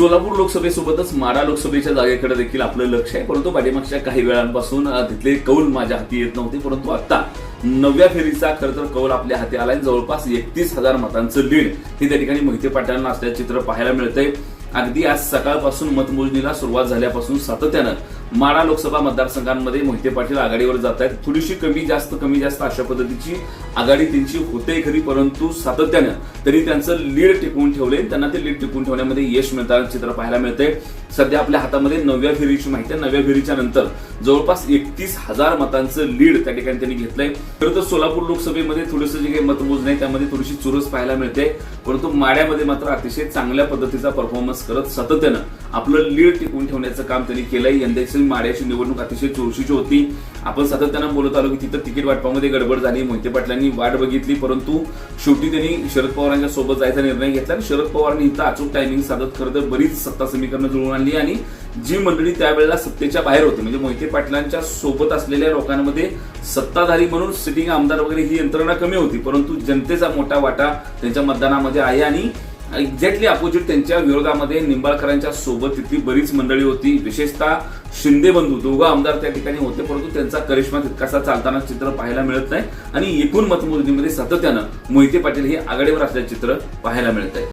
सोलापूर लोकसभेसोबतच माडा लोकसभेच्या जागेकडे देखील आपलं लक्ष आहे. परंतु पाठीमागच्या काही वेळांपासून तिथले कौल माझ्या हाती येत नव्हते. परंतु आता नवव्या फेरीचा खरं तर कौल आपल्या हाती आलाय. जवळपास एकतीस हजार मतांचं लीड हे त्या ठिकाणी मोहिते पाटलांना असल्याचं चित्र पाहायला मिळतंय. अगदी आज सकाळपासून मतमोजणीला सुरुवात झाल्यापासून सातत्यानं माडा लोकसभा मतदारसंघांमध्ये मोहिते पाटील आघाडीवर जात आहेत थोडीशी कमी जास्त कमी जास्त अशा पद्धतीची आघाडी त्यांची होते खरी परंतु सातत्यानं तरी त्यांचं लीड टिकवून ठेवले त्यांना ते लीड टिकवून ठेवण्यामध्ये यश मिळताना चित्र पाहायला मिळतंय. सध्या आपल्या हातामध्ये नव्या फेरीची माहिती आहे. नव्या फेरीच्या नंतर जवळपास एकतीस हजार मतांचं लीड त्या ठिकाणी त्यांनी घेतलंय. खरं तर सोलापूर लोकसभेमध्ये थोडंसं जे काही मतमोजणी आहे त्यामध्ये थोडीशी चुरस पाहायला मिळते. परंतु माड्यामध्ये मात्र अतिशय चांगल्या पद्धतीचा परफॉर्मन्स करत सातत्यानं आपलं लीड टिकवून ठेवण्याचं काम त्यांनी केलंय. यंदाचे माड्याची निवडणूक अतिशय चुरशीची होती. आपण सातत्यानं बोलत आलो की तिथं तिकीट वाटपामध्ये गडबड झाली. मोहिते पाटलांनी वाट बघितली परंतु शेवटी त्यांनी शरद पवारांच्या सोबत जायचा निर्णय घेतला आणि शरद पवारांनी इथं अचूक टायमिंग साधत खरं तर बरीच सत्ता समीकरणं जुळून आणली आणि जी मंडळी त्यावेळेला सत्तेच्या बाहेर होती म्हणजे मोहिते पाटलांच्या सोबत असलेल्या लोकांमध्ये सत्ताधारी म्हणून सिटिंग आमदार वगैरे ही यंत्रणा कमी होती परंतु जनतेचा मोठा वाटा त्यांच्या मतदानामध्ये आहे आणि एक्झॅक्टली अपोजिट त्यांच्या विरोधामध्ये निंबाळकरांच्या सोबत तिथली बरीच मंडळी होती. विशेषतः शिंदे बंधू दोघं आमदार त्या ठिकाणी होते परंतु त्यांचा करिश्मा तितकासा चालताना चित्र पाहायला मिळत नाही. आणि एकूण मतमोजणीमध्ये सातत्यानं मोहिते पाटील हे आघाडीवर असल्याचे चित्र पाहायला मिळत आहे.